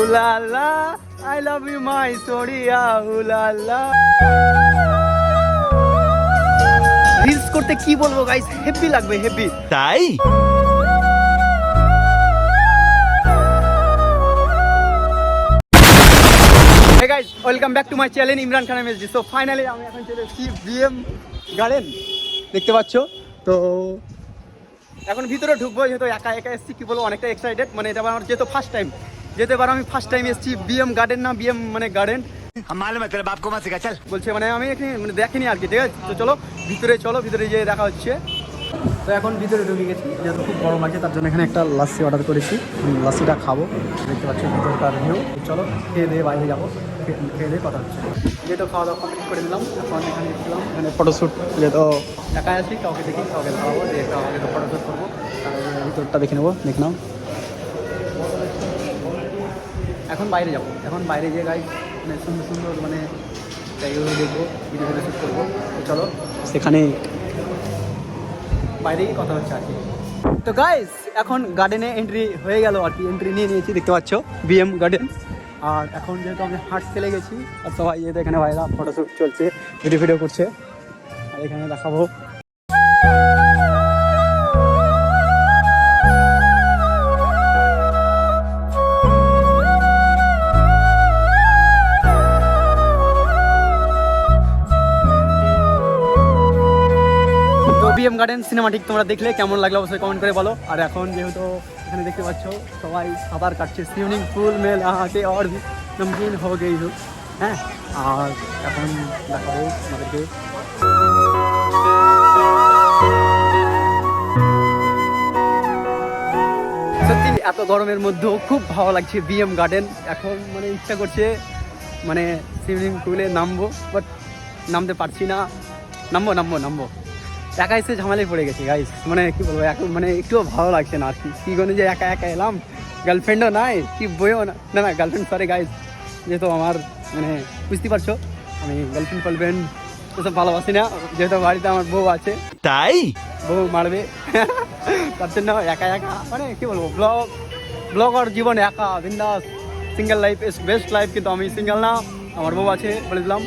উলালা I love you my সোরিয়া উলালা। Reels করতে কি বলব গাইস হেভি লাগবে হেভি তাই? Guys welcome back to my channel Imran Khan MSD so finally আমি এখন চলে এসেছি বিএম গার্ডেন দেখতে পাচ্ছ? তো এখন ভিতরে ঢুকবো যেহেতু একা একা এসেছি কি বলব অনেকটা এক্সাইটেড মানে এটা আমার যেহেতু ফার্স্ট টাইম যেতে পারো আমি ফার্স্ট টাইম এসেছি বিএম গার্ডেন না বিএম মানে গার্ডেন বলছে মানে আমি মানে দেখিনি আর কি ঠিক আছে তো চলো ভিতরে চলো ভিতরে যেয়ে দেখা হচ্ছে। তো এখন ভিতরে ঢুকে গেছি যেহেতু খুব গরম আছে তার জন্য এখানে একটা লাসি অর্ডার করেছি। লাসিটা খাব দেখতে পাচ্ছি ভিতরে ভিউ চলো খেয়ে দিয়ে বাইরে যাব খেয়ে দিয়ে কথা হচ্ছে। যেহেতু খাওয়া দাওয়া কমপ্লিট করে নিলাম এখন এখানে গেছিলাম এখানে ফটোশ্যুট যেহেতু একাই আছি কাউকে দেখি কাউকে খাওয়াবো দেখে কাউকে ফটোশ্যুট করব। ভিতরটা দেখে নেব দেখলাম এখন বাইরে যাব। এখন বাইরে গিয়ে গাই মানে সুন্দর সুন্দর মানে জায়গাগুলো দেখব ভিডিও ভিডিও শ্যুট করব। চলো সেখানে বাইরেই কথা হচ্ছে আর কি। তো গাইস এখন গার্ডেনে এন্ট্রি হয়ে গেল আর কি এন্ট্রি নিয়ে নিয়েছি দেখতে পাচ্ছ? বিএম গার্ডেন আর এখন যেহেতু আমি ফেলে গেছি আর সবাই যেহেতু এখানে ভাইরা ফটোশ্যুট চলছে ভিডিও ভিডিও করছে আর এখানে দেখাবো গার্ডেন সিনেমাটিক তোমরা দেখলে, কেমন লাগল অবশ্যই কমেন্ট করে বলো। আর এখন যেহেতু এখানে দেখতে পাচ্ছ, সবাই সাঁতার কাটছে। সুইমিং পুল মেল আহাতে আর নমকিন হো গেই হোক হ্যাঁ আর এখন দেখাবো আমাদেরকে সত্যি, এত গরমের মধ্যেও খুব ভালো লাগছে বিএম গার্ডেন এখন মানে ইচ্ছা করছে মানে সুইমিং পুলে নামবো বাট নামতে পারছি না। নামবো নামবো নামবো। একা এসে ঝামেলায় পড়ে গেছি গাইস মানে কি বলব এখন মানে একটুও ভালো লাগছে না আর কি। কি করে যে একা একা এলাম গার্লফ্রেন্ডও নাই কি বইও না না না গার্লফ্রেন্ড সরি গাইস যেহেতু আমার মানে বুঝতে পারছ আমি গার্লফ্রেন্ড ফার্লফ্রেন্ড ওসব ভালোবাসি না। যেহেতু বাড়িতে আমার বউ আছে। তাই? বউ মারবে। তার জন্য একা একা মানে কি বলব ব্লগ ব্লগার জীবন একা বিন্দাস। Single life is best life কিন্তু আমি সিঙ্গেল না আমার বউ আছে বলে দিলাম।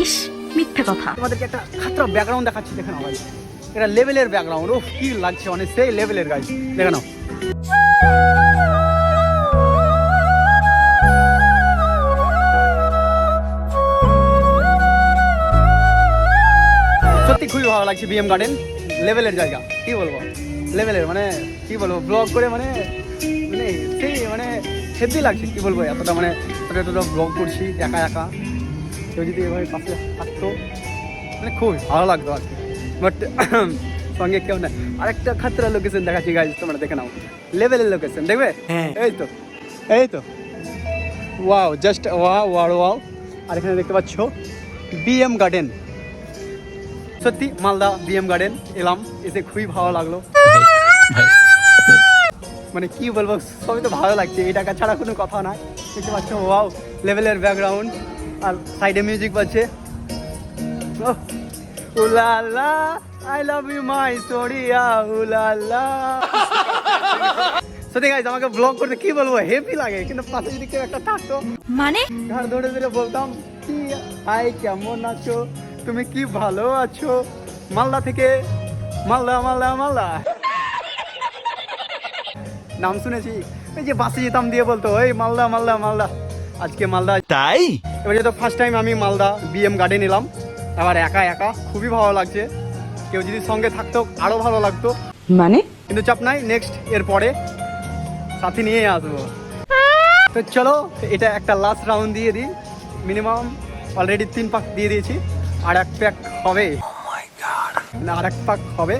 ইস মিথ্যে কথা। তোমাদেরকে একটা খাতরা ব্যাকগ্রাউন্ড দেখাচ্ছি দেখে নাও ভাই এটা লেভেলের ব্যাকগ্রাউন্ড ও কি লাগছে অনেক সেই লেভেলের গাছ দেখে নাও। সত্যি খুবই ভালো লাগছে বিএম গার্ডেন লেভেলের জায়গা, কি বলব? লেভেলের মানে কি বলব ব্লগ করে মানে মানে সেই মানে হেভি লাগছে, কি বলব, এতটা মানে ছোটো ছোটো ব্লগ করছি, একা একা। কেউ যদি এভাবে পাশে থাকতো মানে খুবই ভালো লাগতো আর কি। বাট সঙ্গে কেউ নাই আরেকটা খাতরা লোকেশন দেখাচ্ছি গাইজ তোমরা দেখে নাও। লেভেলের লোকেশন দেখবে? হ্যাঁ। এই তো। এই তো। Wow just wow wow wow আর এখানে দেখতে পাচ্ছ বিএম গার্ডেন সত্যি মালদা বিএম গার্ডেন এলাম। এসে খুবই ভালো লাগল। মানে কি বলব সবই তো ভালো লাগছে। এই টাকা ছাড়া কোনো কথা নাই। দেখতে পাচ্ছ ওয়াও লেভেলের ব্যাকগ্রাউন্ড আর সাইডে মিউজিক বাজছে। ওহ, উলালা আই লাভ ইউ মাই সোরিয়া উলালা সত্যি গাইজ আমাকে ব্লগ করতে কি বলব? হেভি লাগে কিন্তু পাশে যদি কেউ একটা থাকতো মানে? ঘর ধরে ধরে বলতাম কি হাই কেমন আছো? তুমি কি ভালো আছো? মালদা থেকে মালদা মালদা মালদা। নাম শুনেছি। এই যে বাসে যেতাম দিয়ে বলতো এই মালদা মালদা মালদা। আজকে মালদা তাই? এবার যেহেতু ফার্স্ট টাইম আমি মালদা বিএম গার্ডেন এলাম আবার একা একা খুবই ভালো লাগছে। কেউ যদি সঙ্গে থাকতো আরও ভালো লাগতো। মানে? কিন্তু চাপ নাই নেক্সট এর পরে সাথে নিয়ে আসব। তো চলো এটা একটা লাস্ট রাউন্ড দিয়ে দিই। মিনিমাম অলরেডি তিন পাক দিয়ে দিয়েছি। আর এক প্যাক হবে। আর এক পাক হবে।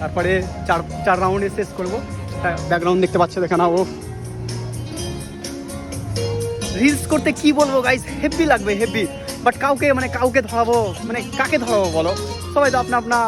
তারপরে চার চার রাউন্ডে শেষ করব। ব্যাকগ্রাউন্ড দেখতে পাচ্ছ দেখে না ও রিলস করতে কি বলব গাইস হেভি লাগবে হেভি বাট কাউকে মানে কাউকে ধরাবো মানে কাকে ধরাবো বলো? সবাই তো আপনা আপনা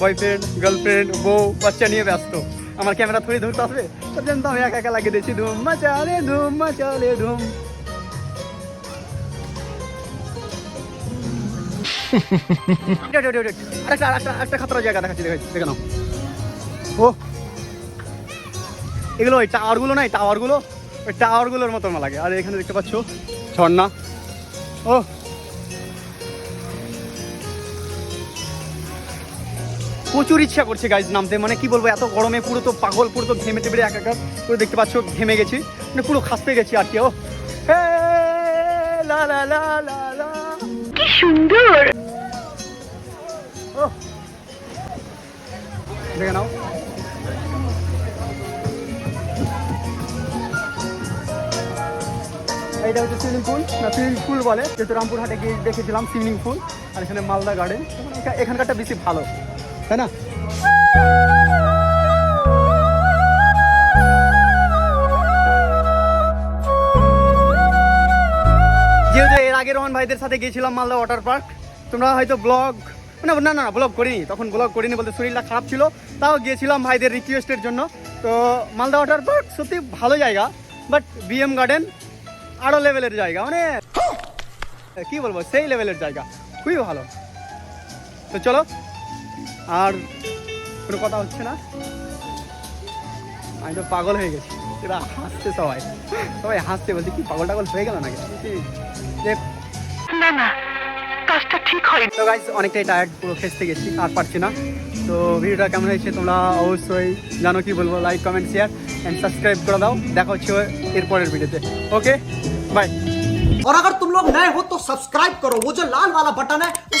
বয়ফ্রেন্ড গার্লফ্রেন্ড বউ, বাচ্চা নিয়ে ব্যস্ত। আমার ক্যামেরা থরি ধরতে আসবে? তার জন্য তো আমি একা একা লাগিয়ে দিয়েছি, ধুম মাচালে ধুম মাচালে, ধুম। আরেকটা একটা খাতরা জায়গা দেখাচ্ছি দেখাচ্ছি দেখে ও। এগুলো ওই টাওয়ারগুলো টাওয়ারগুলো? ওই টাওয়ারগুলোর মতো লাগে। আর এখানে দেখতে পাচ্ছ, ঝর্ণা। ও। প্রচুর ইচ্ছা করছে গাইজ নামতে। মানে কি বলব এত গরমে পুরো তো পাগল পুরো তো ঘেমে টেপে একাকার। পুরো দেখতে পাচ্ছ ঘেমে গেছি। মানে পুরো খাসতে গেছি আর কি ও লা লা লা লা লা। কি সুন্দর! দেখে নাও। এইটা হচ্ছে সুইমিং পুল না সুইমিং পুল বলে যেহেতু রামপুরহাটে গিয়ে দেখেছিলাম সুইমিং পুল আর এখানে মালদা গার্ডেন এখানকারটা বেশি ভালো। তাই না? যেহেতু এর আগে রোহন ভাইদের সাথে গিয়েছিলাম মালদা ওয়াটার পার্ক তোমরা হয়তো ব্লগ না না না ব্লগ করিনি, তখন ব্লগ করিনি বলতে শরীরটা খারাপ ছিল, তাও গিয়েছিলাম ভাইদের রিকোয়েস্টের জন্য। তো মালদা ওয়াটার পার্ক সত্যি ভালো জায়গা বাট বিএম গার্ডেন আরও লেভেলের জায়গা মানে কি বলব, সেই লেভেলের জায়গা, খুবই ভালো। তো চলো আর কোনো কথা হচ্ছে না আমি তো পাগল হয়ে গেছি এরা হাসছে সবাই সবাই হাসছে বলছে কি পাগল টাগল হয়ে গেল নাকি বলছি, যে না না কাজটা ঠিক হয় তো গাইজ অনেকটাই টায়ার্ড পুরো খেসতে গেছি আর পারছি না তো ভিডিওটা কেমন হয়েছে তোমরা অবশ্যই জানো কি বলবো like comment share and subscribe করে দাও দেখা হচ্ছে এরপরের ভিডিওতে ওকে বাই और अगर तुम लोग नए हो तो सब्सक्राइब करो वो जो लाल वाला बटन है उस पर